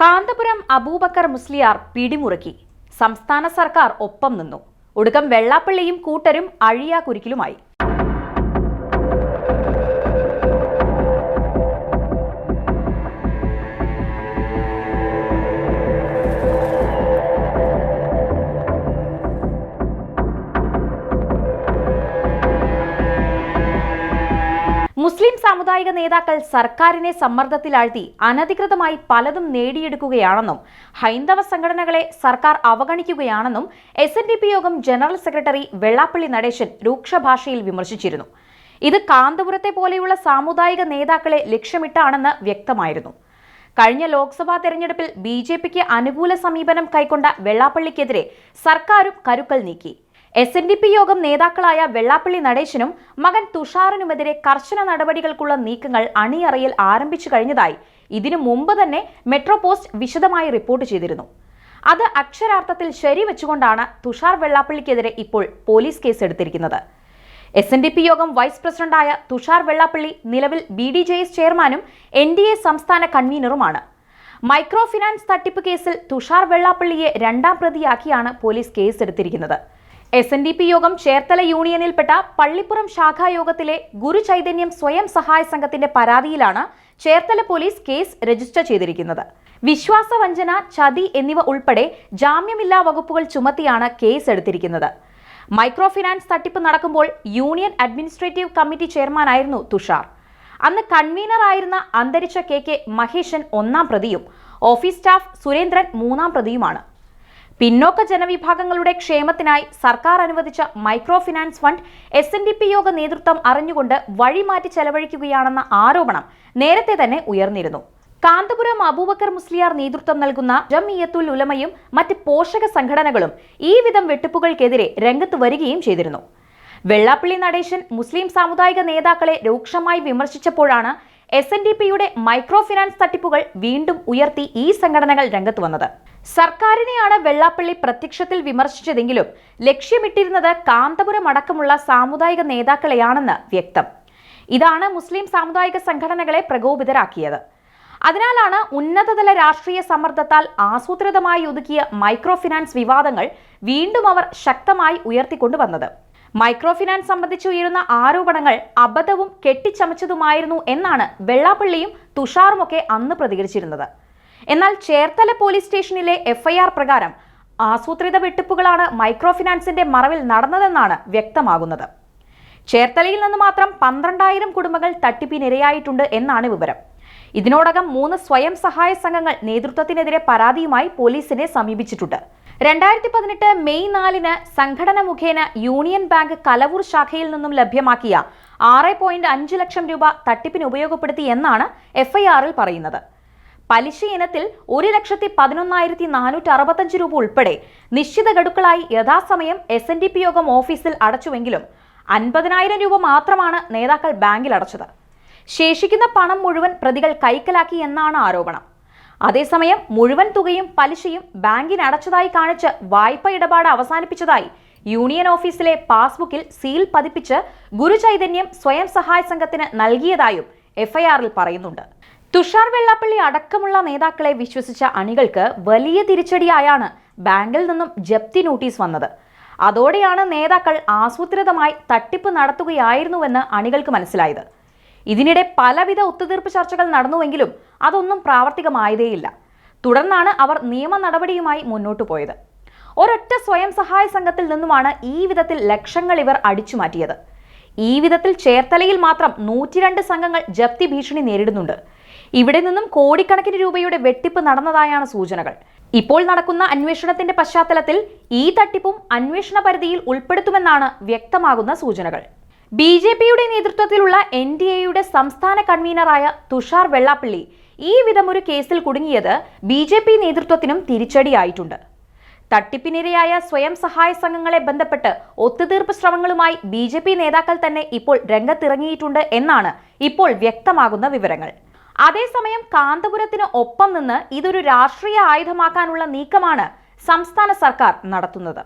കാന്തപുരം അബൂബക്കർ മുസ്ലിയാർ പിടിമുറുക്കി. സംസ്ഥാന സർക്കാർ ഒപ്പം നിന്നു. ഒടുക്കം വെള്ളാപ്പള്ളിയും കൂട്ടരും അഴിയാകുരുക്കിലുമായി മുസ്ലിം സാമുദായിക നേതാക്കൾ സർക്കാരിനെ സമ്മർദ്ദത്തിലാഴ്ത്തി അനധികൃതമായി പലതും നേടിയെടുക്കുകയാണെന്നും ഹൈന്ദവ സംഘടനകളെ സർക്കാർ അവഗണിക്കുകയാണെന്നും എസ് എൻ ഡി പി യോഗം ജനറൽ സെക്രട്ടറി വെള്ളാപ്പള്ളി നടേശൻ രൂക്ഷഭാഷയിൽ വിമർശിച്ചിരുന്നു. ഇത് കാന്തപുരത്തെ പോലെയുള്ള സാമുദായിക നേതാക്കളെ ലക്ഷ്യമിട്ടാണെന്ന് വ്യക്തമായിരുന്നു. കഴിഞ്ഞ ലോക്സഭാ തെരഞ്ഞെടുപ്പിൽ ബി ജെ പിക്ക് അനുകൂല സമീപനം കൈക്കൊണ്ട വെള്ളാപ്പള്ളിക്കെതിരെ സർക്കാരും കരുക്കൾ നീക്കി. എസ് എൻ ഡി പി യോഗം നേതാക്കളായ വെള്ളാപ്പള്ളി നടേശനും മകൻ തുഷാറിനുമെതിരെ കർശന നടപടികൾക്കുള്ള നീക്കങ്ങൾ അണിയറയിൽ ആരംഭിച്ചു കഴിഞ്ഞതായി. ഇതിനു മുമ്പ് തന്നെ മെട്രോ പോസ്റ്റ് വിശദമായി റിപ്പോർട്ട് ചെയ്തിരുന്നു. അത് അക്ഷരാർത്ഥത്തിൽ ശരിവെച്ചുകൊണ്ടാണ് തുഷാർ വെള്ളാപ്പള്ളിക്കെതിരെ ഇപ്പോൾ പോലീസ് കേസ് എടുത്തിരിക്കുന്നത് എസ് എൻ ഡി പി യോഗം വൈസ് പ്രസിഡന്റായ തുഷാർ വെള്ളാപ്പള്ളി നിലവിൽ ബി ഡി ജെ എസ് ചെയർമാനും എൻ ഡി എ സംസ്ഥാന കൺവീനറുമാണ്. മൈക്രോ ഫിനാൻസ് തട്ടിപ്പ് കേസിൽ തുഷാർ വെള്ളാപ്പള്ളിയെ രണ്ടാം പ്രതിയാക്കിയാണ് പോലീസ് കേസ് എടുത്തിരിക്കുന്നത് എസ് എൻ ഡി പി യോഗം ചേർത്തല യൂണിയനിൽപ്പെട്ട പള്ളിപ്പുറം ശാഖായോഗത്തിലെ ഗുരു ചൈതന്യം സ്വയം സഹായ സംഘത്തിന്റെ പരാതിയിലാണ് ചേർത്തല പോലീസ് കേസ് രജിസ്റ്റർ ചെയ്തിരിക്കുന്നത്. വിശ്വാസവഞ്ചന ചതി എന്നിവ ഉൾപ്പെടെ ജാമ്യമില്ലാ വകുപ്പുകൾ ചുമത്തിയാണ് കേസ് എടുത്തിരിക്കുന്നത്. മൈക്രോ ഫിനാൻസ് തട്ടിപ്പ് നടക്കുമ്പോൾ യൂണിയൻ അഡ്മിനിസ്ട്രേറ്റീവ് കമ്മിറ്റി ചെയർമാനായിരുന്നു തുഷാർ. അന്ന് കൺവീനർ ആയിരുന്ന അന്തരിച്ച കെ കെ മഹേശൻ ഒന്നാം പ്രതിയും ഓഫീസ് സ്റ്റാഫ് സുരേന്ദ്രൻ മൂന്നാം പ്രതിയുമാണ്. പിന്നോക്ക ജനവിഭാഗങ്ങളുടെ ക്ഷേമത്തിനായി സർക്കാർ അനുവദിച്ച microfinance fund S N D P yoga നേതൃത്വം അറിഞ്ഞുകൊണ്ട് വഴിമാറ്റി ചെലവഴിക്കുകയാണെന്ന ആരോപണം നേരത്തെ തന്നെ ഉയർന്നിരുന്നു. കാന്തപുരം അബൂബക്കർ മുസ്ലിയാർ നേതൃത്വം നൽകുന്ന ജമിയത്തുൽ ഉലമയും മറ്റ് പോഷക സംഘടനകളും ഈ വിധം വെട്ടിപ്പുകൾക്കെതിരെ രംഗത്ത് വരികയും ചെയ്തിരുന്നു. വെള്ളാപ്പള്ളി നടേശൻ മുസ്ലിം സാമുദായിക നേതാക്കളെ രൂക്ഷമായി വിമർശിച്ചപ്പോഴാണ് എസ് എൻ ഡി പിയുടെ മൈക്രോ ഫിനാൻസ് തട്ടിപ്പുകൾ വീണ്ടും ഉയർത്തി ഈ സംഘടനകൾ രംഗത്ത് വന്നത്. സർക്കാരിനെയാണ് വെള്ളാപ്പള്ളി പ്രത്യക്ഷത്തിൽ വിമർശിച്ചതെങ്കിലും ലക്ഷ്യമിട്ടിരുന്നത് കാന്തപുരം അടക്കമുള്ള സാമുദായിക നേതാക്കളെയാണെന്ന് വ്യക്തം. ഇതാണ് മുസ്ലിം സാമുദായിക സംഘടനകളെ പ്രകോപിതരാക്കിയത്. അതിനാലാണ് ഉന്നതതല രാഷ്ട്രീയ സമ്മർദ്ദത്താൽ ആസൂത്രിതമായി ഒതുക്കിയ മൈക്രോ ഫിനാൻസ് വിവാദങ്ങൾ വീണ്ടും അവർ ശക്തമായി ഉയർത്തിക്കൊണ്ടുവന്നത്. മൈക്രോ ഫിനാൻസ് സംബന്ധിച്ച് ഉയരുന്ന ആരോപണങ്ങൾ അബദ്ധവും കെട്ടിച്ചമച്ചതുമായിരുന്നു എന്നാണ് വെള്ളാപ്പള്ളിയും തുഷാറുമൊക്കെ അന്ന് പ്രതികരിച്ചിരുന്നത്. എന്നാൽ ചേർത്തല പോലീസ് സ്റ്റേഷനിലെ എഫ്ഐആർ പ്രകാരം ആസൂത്രിത വെട്ടിപ്പുകളാണ് മൈക്രോ ഫിനാൻസിന്റെ മറവിൽ നടന്നതെന്നാണ് വ്യക്തമാകുന്നത്. ചേർത്തലയിൽ നിന്ന് മാത്രം പന്ത്രണ്ടായിരം കുടുംബങ്ങൾ തട്ടിപ്പിനിരയായിട്ടുണ്ട് എന്നാണ് വിവരം. ഇതിനോടകം മൂന്ന് സ്വയം സഹായ സംഘങ്ങൾ നേതൃത്വത്തിനെതിരെ പരാതിയുമായി പോലീസിനെ സമീപിച്ചിട്ടുണ്ട്. രണ്ടായിരത്തി പതിനെട്ട് മെയ് നാലിന് സംഘടന മുഖേന യൂണിയൻ ബാങ്ക് കലവൂർ ശാഖയിൽ നിന്നും ലഭ്യമാക്കിയ ആറ് പോയിന്റ് അഞ്ച് ലക്ഷം രൂപ തട്ടിപ്പിന് ഉപയോഗപ്പെടുത്തി എന്നാണ് എഫ്ഐആറിൽ പറയുന്നത്. പലിശ ഇനത്തിൽ ഒരു ലക്ഷത്തി പതിനൊന്നായിരത്തി നാനൂറ്റി അറുപത്തഞ്ച് രൂപ ഉൾപ്പെടെ നിശ്ചിത ഗഡുക്കളായി യഥാസമയം എസ് എൻ ഡി പി യോഗം ഓഫീസിൽ അടച്ചുവെങ്കിലും അൻപതിനായിരം രൂപ മാത്രമാണ് നേതാക്കൾ ബാങ്കിൽ അടച്ചത്. ശേഷിക്കുന്ന പണം മുഴുവൻ പ്രതികൾ കൈക്കലാക്കി എന്നാണ് ആരോപണം. അതേസമയം മുഴുവൻ തുകയും പലിശയും ബാങ്കിന് അടച്ചതായി കാണിച്ച് വായ്പ ഇടപാട് അവസാനിപ്പിച്ചതായി യൂണിയൻ ഓഫീസിലെ പാസ്ബുക്കിൽ സീൽ പതിപ്പിച്ച് ഗുരുചൈതന്യം സ്വയം സഹായ സംഘത്തിന് നൽകിയതായും എഫ്ഐആറിൽ പറയുന്നുണ്ട്. തുഷാർ വെള്ളാപ്പള്ളി അടക്കമുള്ള നേതാക്കളെ വിശ്വസിച്ച അണികൾക്ക് വലിയ തിരിച്ചടിയായാണ് ബാങ്കിൽ നിന്നും ജപ്തി നോട്ടീസ് വന്നത്. അതോടെയാണ് നേതാക്കൾ ആസൂത്രിതമായി തട്ടിപ്പ് നടത്തുകയായിരുന്നുവെന്ന് അണികൾക്ക് മനസ്സിലായത്. ഇതിനിടെ പലവിധ ഒത്തുതീർപ്പ് ചർച്ചകൾ നടന്നുവെങ്കിലും അതൊന്നും പ്രാവർത്തികമായതേയില്ല. തുടർന്നാണ് അവർ നിയമ നടപടിയുമായി മുന്നോട്ടു പോയത്. ഒരൊറ്റ സ്വയം സഹായ സംഘത്തിൽ നിന്നുമാണ് ഈ വിധത്തിൽ ലക്ഷങ്ങൾ ഇവർ അടിച്ചു മാറ്റിയത് ഈ വിധത്തിൽ ചേർത്തലയിൽ മാത്രം നൂറ്റിരണ്ട് സംഘങ്ങൾ ജപ്തി ഭീഷണി നേരിടുന്നുണ്ട്. ഇവിടെ നിന്നും കോടിക്കണക്കിന് രൂപയുടെ വെട്ടിപ്പ് നടന്നതായാണ് സൂചനകൾ. ഇപ്പോൾ നടക്കുന്ന അന്വേഷണത്തിന്റെ പശ്ചാത്തലത്തിൽ ഈ തട്ടിപ്പും അന്വേഷണ പരിധിയിൽ ഉൾപ്പെടുത്തുമെന്നാണ് വ്യക്തമാകുന്ന സൂചനകൾ. ബി ജെ പിയുടെ നേതൃത്വത്തിലുള്ള എൻ ഡി എയുടെ സംസ്ഥാന കൺവീനറായ തുഷാർ വെള്ളാപ്പള്ളി ഈ വിധമൊരു കേസിൽ കുടുങ്ങിയത് ബി ജെ പി നേതൃത്വത്തിനും തിരിച്ചടിയായിട്ടുണ്ട്. തട്ടിപ്പിനിരയായ സ്വയം സഹായ സംഘങ്ങളെ ബന്ധപ്പെട്ട് ഒത്തുതീർപ്പ് ശ്രമങ്ങളുമായി ബി നേതാക്കൾ തന്നെ ഇപ്പോൾ രംഗത്തിറങ്ങിയിട്ടുണ്ട് എന്നാണ് ഇപ്പോൾ വ്യക്തമാകുന്ന വിവരങ്ങൾ. അതേസമയം കാന്തപുരത്തിന് ഒപ്പം നിന്ന് ഇതൊരു രാഷ്ട്രീയ ആയുധമാക്കാനുള്ള നീക്കമാണ് സംസ്ഥാന സർക്കാർ നടത്തുന്നത്.